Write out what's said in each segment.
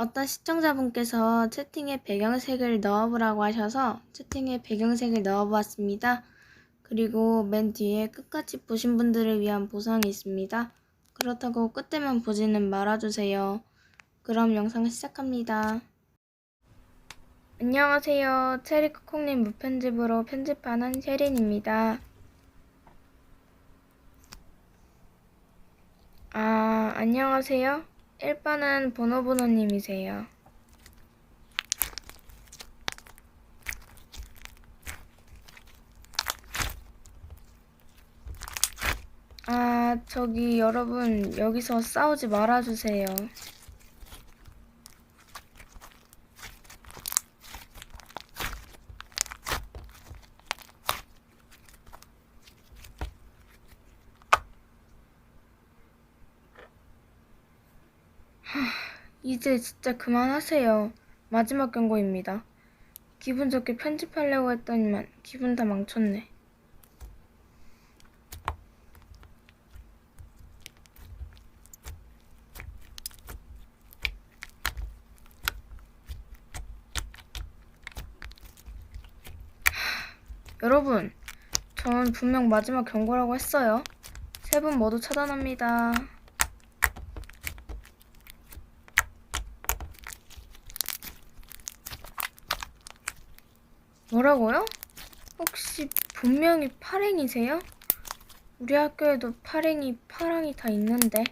어떤 시청자분께서 채팅에 배경색을 넣어보라고 하셔서 채팅에 배경색을 넣어보았습니다. 그리고 맨 뒤에 끝까지 보신 분들을 위한 보상이 있습니다. 그렇다고 끝에만 보지는 말아주세요. 그럼 영상 시작합니다. 안녕하세요. 체리코콩님 무편집으로 편집하는 셰린입니다. 아, 안녕하세요. 1번은 보노보노님이세요. 아, 저기 여러분, 여기서 싸우지 말아주세요. 이제 진짜 그만하세요. 마지막 경고입니다. 기분 좋게 편집하려고 했더니만 기분 다 망쳤네. 하, 여러분, 전 분명 마지막 경고라고 했어요. 세 분 모두 차단합니다. 뭐라고요? 혹시 분명히 파랭이세요? 우리 학교에도 파랭이, 파랑이 다 있는데.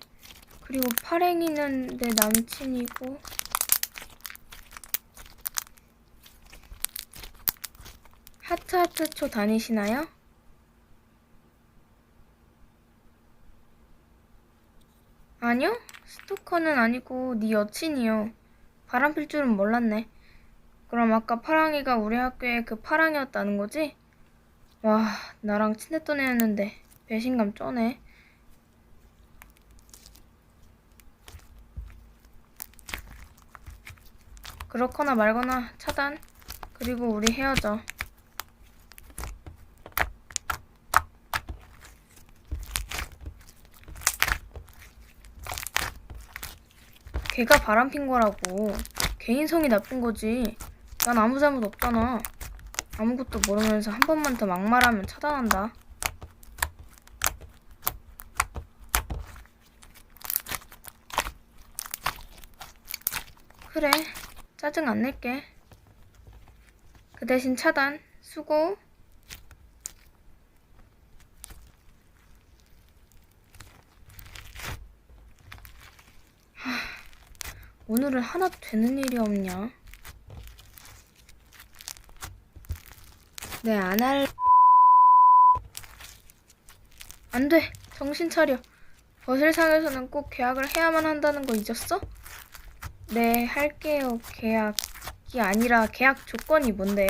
그리고 파랭이는 내 남친이고. 하트하트초 다니시나요? 아니요? 스토커는 아니고 네 여친이요. 바람 필 줄은 몰랐네. 그럼 아까 파랑이가 우리 학교에 그 파랑이었다는 거지? 와, 나랑 친했던 애였는데 배신감 쩌네. 그렇거나 말거나 차단. 그리고 우리 헤어져. 걔가 바람핀 거라고. 개인성이 나쁜 거지. 난 아무 잘못 없잖아. 아무것도 모르면서 한 번만 더 막말하면 차단한다. 그래, 짜증 안 낼게. 그 대신 차단, 수고. 하, 오늘은 하나도 되는 일이 없냐? 네, 안 할. 안 돼! 정신 차려. 버슬상에서는 꼭 계약을 해야만 한다는 거 잊었어? 네, 할게요. 계약이 아니라 계약 조건이 뭔데요?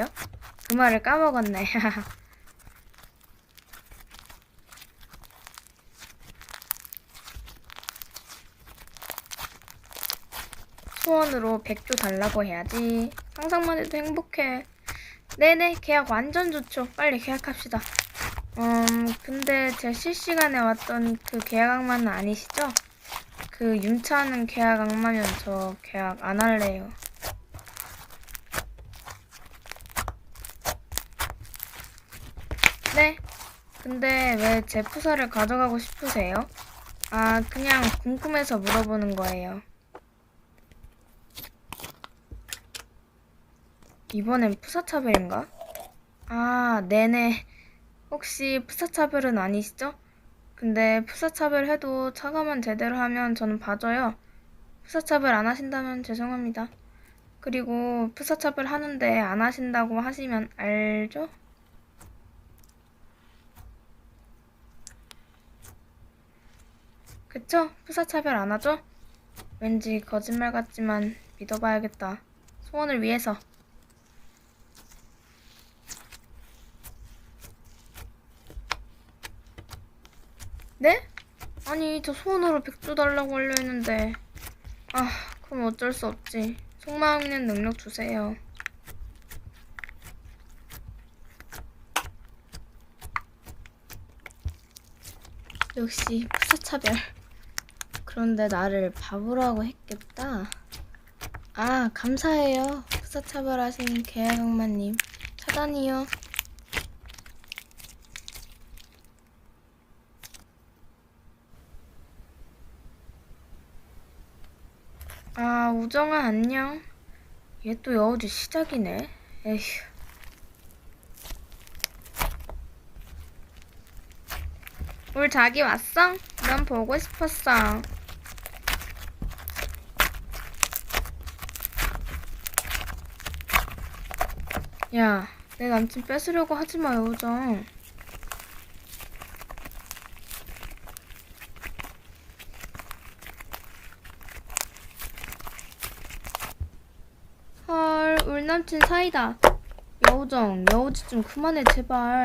그 말을 까먹었네. 소원으로 100조 달라고 해야지. 상상만 해도 행복해. 네네, 계약 완전 좋죠. 빨리 계약합시다. 음, 근데 제 실시간에 왔던 그 계약 악마는 아니시죠? 그 윤차하는 계약 악마면 저 계약 안 할래요. 네? 근데 왜제 푸사를 가져가고 싶으세요? 아, 그냥 궁금해서 물어보는 거예요. 이번엔 푸사차별인가? 아, 네네. 혹시 푸사차별은 아니시죠? 근데 푸사차별 해도 차가만 제대로 하면 저는 봐줘요. 푸사차별 안 하신다면 죄송합니다. 그리고 푸사차별 하는데 안 하신다고 하시면 알죠? 그쵸? 푸사차별 안 하죠? 왠지 거짓말 같지만 믿어봐야겠다. 소원을 위해서. 네? 아니, 저 소원으로 100조 달라고 하려 했는데. 아, 그럼 어쩔 수 없지. 속마음 있는 능력 주세요. 역시 푸사차별. 그런데 나를 바보라고 했겠다. 아, 감사해요. 부사차별하신 계약악마님. 차단이요. 아, 우정아, 안녕. 얘 또 여우주 시작이네. 에휴. 울 자기 왔어? 난 보고 싶었어. 야, 내 남친 뺏으려고 하지 마, 여우정. 남친 사이다. 여우정, 여우지 좀 그만해, 제발.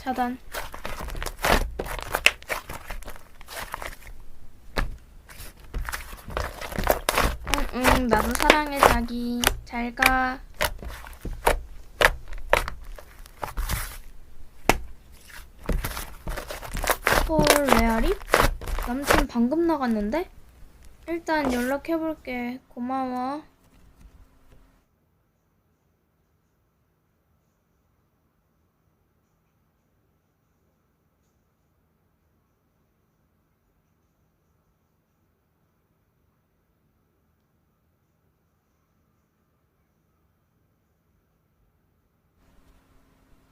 차단. 응, 응, 나도 사랑해, 자기. 잘 가. 헐, 레알이? 남친 방금 나갔는데? 일단 연락해볼게. 고마워.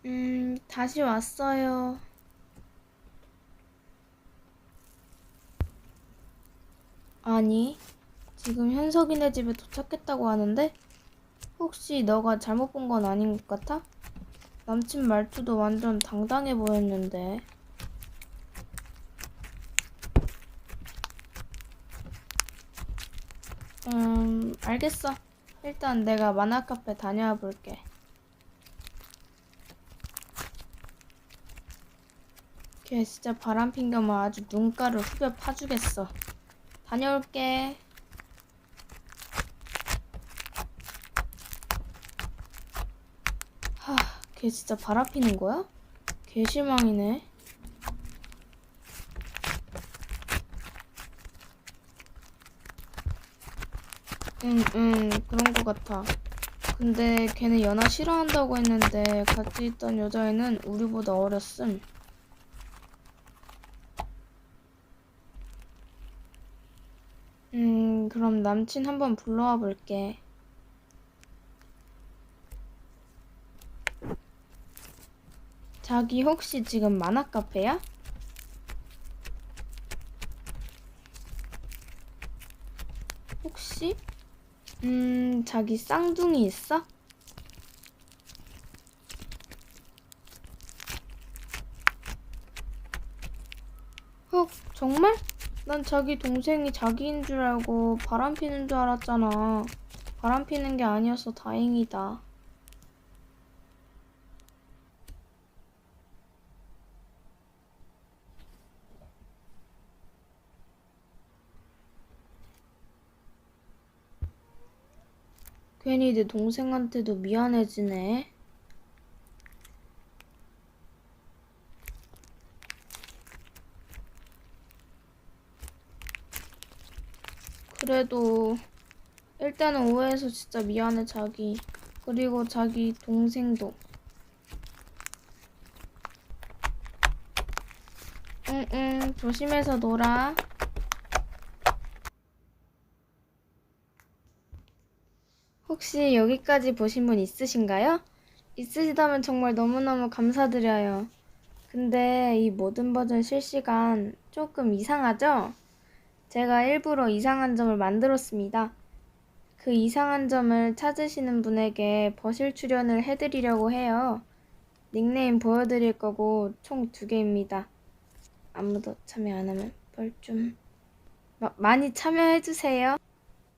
음, 다시 왔어요. 아니, 지금 현석이네 집에 도착했다고 하는데? 혹시 너가 잘못 본 건 아닌 것 같아? 남친 말투도 완전 당당해 보였는데. 음, 알겠어. 일단 내가 만화 카페 다녀와 볼게. 걔 진짜 바람 핑계면 아주 눈가를 후벼 파주겠어. 다녀올게. 하, 걔 진짜 바람 피는 거야? 개 실망이네. 응, 응, 그런 거 같아. 근데 걔는 연하 싫어한다고 했는데 같이 있던 여자애는 우리보다 어렸음. 음, 그럼 남친 한번 불러와 볼게. 자기 혹시 지금 만화 카페야? 혹시? 음, 자기 쌍둥이 있어? 헉, 정말? 난 자기 동생이 자기인 줄 알고 바람 피는 줄 알았잖아. 바람 피는 게 아니어서 다행이다. 괜히 내 동생한테도 미안해지네. 그래도 일단은 오해해서 진짜 미안해 자기. 그리고 자기 동생도. 응응 조심해서 놀아. 혹시 여기까지 보신 분 있으신가요? 있으시다면 정말 너무너무 감사드려요. 근데 이 모든 버전 실시간 조금 이상하죠? 제가 일부러 이상한 점을 만들었습니다. 그 이상한 점을 찾으시는 분에게 버실 출연을 해드리려고 해요. 닉네임 보여드릴 거고 총 두 개입니다. 아무도 참여 안 하면 뻘좀 많이 참여해주세요.